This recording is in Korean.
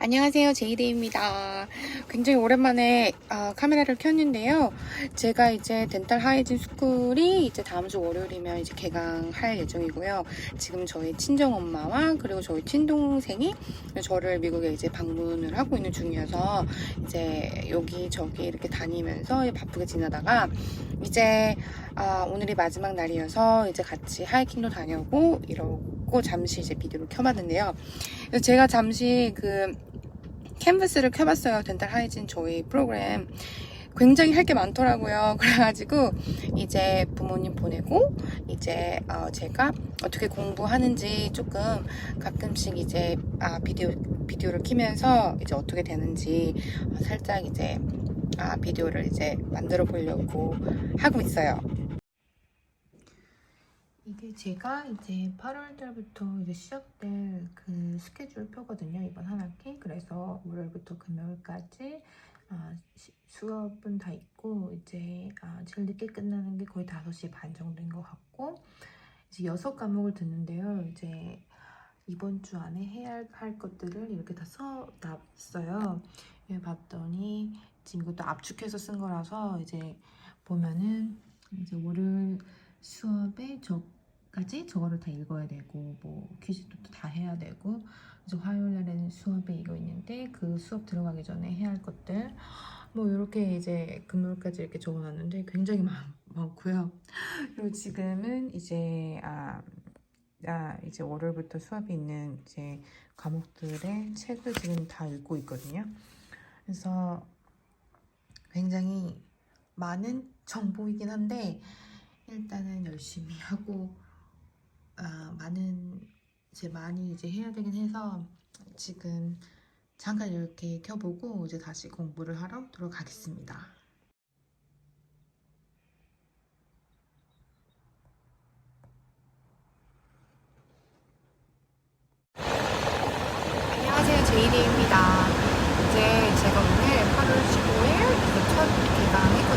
안녕하세요. 제이데이입니다. 굉장히 오랜만에 아, 카메라를 켰는데요. 제가 이제 덴탈 하이진 스쿨이 이제 다음 주 월요일이면 이제 개강할 예정이고요. 지금 저희 친정 엄마와 그리고 저희 친동생이 저를 미국에 이제 방문을 하고 있는 중이어서 이제 여기저기 이렇게 다니면서 바쁘게 지나다가 이제 아, 오늘이 마지막 날이어서 이제 같이 하이킹도 다녀오고 이러고 잠시 이제 비디오를 켜봤는데요. 제가 잠시 그 캔버스를 켜봤어요. 덴탈 하이진 저희 프로그램. 굉장히 할 게 많더라고요. 그래가지고 이제 부모님 보내고 이제 어, 제가 어떻게 공부하는지 조금 가끔씩 이제 아, 비디오 비디오를 키면서 이제 어떻게 되는지 어, 살짝 이제 아, 비디오를 이제 만들어 보려고 하고 있어요. 이게 제가 이제 8월 달부터 이제 시작될 그 스케줄 표거든요. 이번 한 학기. 그래서 월요일부터 금요일까지 아, 시- 수업은 다 있고 이제 아, 제일 늦게 끝나는 게 거의 5시 반 정도인 것 같고 이제 여섯 과목을 듣는데요. 이제 이번 주 안에 해야 할 것들을 이렇게 다 써놨어요. 예, 봤더니 지금 이것도 압축해서 쓴 거라서 이제 보면은 이제 월요일 수업에 저 까지 저거를 다 읽어야 되고 뭐 퀴즈도 또다 해야 되고 그래서 화요일 날에는 수업에 이거 있는데 그 수업 들어가기 전에 해야 할 것들 뭐 이렇게 이제 금요일까지 이렇게 적어놨는데 굉장히 많, 많고요. 그리고 지금은 이제 아, 아 이제 월요일부터 수업이 있는 이제 과목들의 책을 지금 다 읽고 있거든요. 그래서 굉장히 많은 정보이긴 한데 일단은 열심히 하고 아, 많은 이제 많이 이제 해야 되긴 해서 지금 잠깐 이렇게 켜보고 이제 다시 공부를 하러 들어가겠습니다. 안녕하세요 제이리입니다. 이제 제가 오늘 8월 15일 첫 개강했